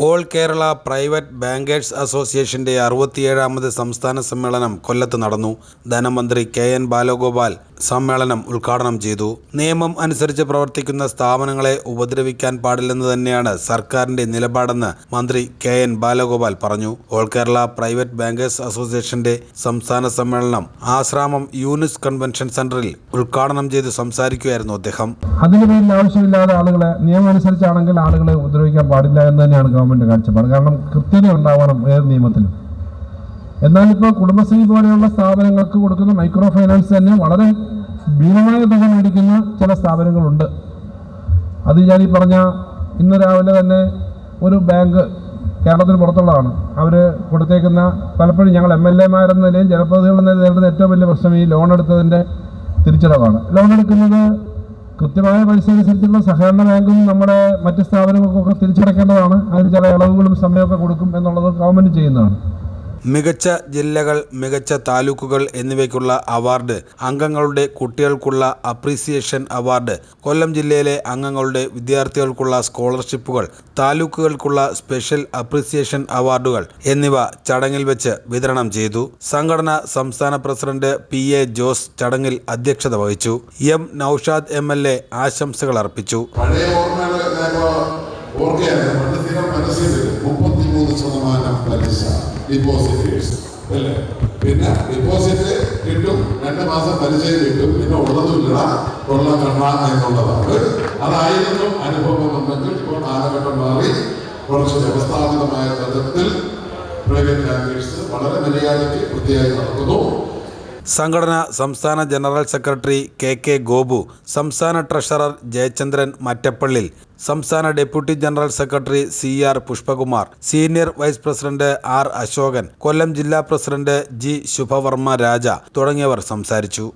All Kerala private bankers അസോസിയേഷന്റെ അറുപത്തിയേഴാമത് സംസ്ഥാന സമ്മേളനം കൊല്ലത്ത് നടന്നു. ധനമന്ത്രി കെ എൻ ബാലഗോപാൽ സമ്മേളനം ഉദ്ഘാടനം ചെയ്തു. നിയമം അനുസരിച്ച് പ്രവർത്തിക്കുന്ന സ്ഥാപനങ്ങളെ ഉപദ്രവിക്കാൻ പാടില്ലെന്ന് തന്നെയാണ് സർക്കാരിന്റെ നിലപാടെന്ന് മന്ത്രി കെ എൻ ബാലഗോപാൽ പറഞ്ഞു. ഓൾ കേരള പ്രൈവറ്റ് ബാങ്കേഴ്സ് അസോസിയേഷന്റെ സംസ്ഥാന സമ്മേളനം ആശ്രാമം യൂനിസ് കൺവെൻഷൻ സെന്ററിൽ ഉദ്ഘാടനം ചെയ്ത് സംസാരിക്കുകയായിരുന്നു അദ്ദേഹം. അതിന് പേരിൽ ആവശ്യമില്ലാതെ ആളുകളെ നിയമം അനുസരിച്ചാണെങ്കിൽ ആളുകളെ ഉപദ്രവിക്കാൻ പാടില്ല എന്ന് തന്നെയാണ് ഗവൺമെന്റ് കാഴ്ചപ്പാട്. കാരണം കൃത്യത ഉണ്ടാവണം ഏത് നിയമത്തിൽ എന്നാൽ ഇപ്പോൾ കുടുംബശ്രീ പോലെയുള്ള സ്ഥാപനങ്ങൾക്ക് കൊടുക്കുന്ന മൈക്രോ ഫൈനാൻസ് തന്നെ വളരെ ഭീമമായ തുക മേടിക്കുന്ന ചില സ്ഥാപനങ്ങളുണ്ട്. അത് ഞാൻ ഈ പറഞ്ഞ ഇന്ന് രാവിലെ തന്നെ ഒരു ബാങ്ക് കേരളത്തിന് പുറത്തുള്ളതാണ്. അവർ കൊടുത്തേക്കുന്ന പലപ്പോഴും ഞങ്ങൾ എം എൽ എമാരെന്ന നിലയിൽ ജനപ്രതിനിധികൾ എന്ന നിലയിൽ നേരിടുന്ന ഏറ്റവും വലിയ പ്രശ്നം ഈ ലോൺ എടുത്തതിന്റെ തിരിച്ചടവാണ്. ലോൺ എടുക്കുന്നത് കൃത്യമായ പൈസ അനുസരിച്ചുള്ള സഹകരണ ബാങ്കും നമ്മുടെ മറ്റ് സ്ഥാപനങ്ങൾക്കൊക്കെ തിരിച്ചടക്കേണ്ടതാണ്. അതിന് ചില ഇളവുകളും സമയമൊക്കെ കൊടുക്കും എന്നുള്ളത് ഗവൺമെന്റ് ചെയ്യുന്നതാണ്. മികച്ച ജില്ലകൾ മികച്ച താലൂക്കുകൾ എന്നിവയ്ക്കുള്ള അവാർഡ് അംഗങ്ങളുടെ കുട്ടികൾക്കുള്ള അപ്രീസിയേഷൻ അവാർഡ് കൊല്ലം ജില്ലയിലെ അംഗങ്ങളുടെ വിദ്യാർത്ഥികൾക്കുള്ള സ്കോളർഷിപ്പുകൾ താലൂക്കുകൾക്കുള്ള സ്പെഷ്യൽ അപ്രീസിയേഷൻ അവാർഡുകൾ എന്നിവ ചടങ്ങിൽ വെച്ച് വിതരണം ചെയ്തു. സംഘടന സംസ്ഥാന പ്രസിഡന്റ് പി എ ജോസ് ചടങ്ങിൽ അധ്യക്ഷത വഹിച്ചു. M Noushad M L A ആശംസകൾ അർപ്പിച്ചു. പലിശ ഡിപ്പോസിറ്റേഴ്സ് അല്ലേ? പിന്നെ ഡിപ്പോസിറ്റ് കിട്ടും. രണ്ട് മാസം പലിശയും കിട്ടും. പിന്നെ ഉള്ളതുമില്ല ഉള്ള കണ്ണ എന്നുള്ളതാണ്. അതായിരുന്നു അനുഭവം എന്നെങ്കിൽ ഇപ്പോൾ കാലഘട്ടം മാറി. കുറച്ച് വ്യവസ്ഥാപിതമായ തലത്തിൽ പ്രൈവറ്റ് ബാങ്കേഴ്സ് വളരെ മര്യാദയ്ക്ക് വൃത്തിയായി നടക്കുന്നു. സംഘടന സംസ്ഥാന general secretary K K Gopu സംസ്ഥാന ട്രഷറർ ജയചന്ദ്രൻ മറ്റപ്പള്ളിൽ സംസ്ഥാന deputy general secretary C R Pushpakumar senior vice president R Ashokan Kollam ജില്ലാ പ്രസിഡന്റ് ജി ശുഭവർമ്മ രാജ തുടങ്ങിയവർ സംസാരിച്ചു.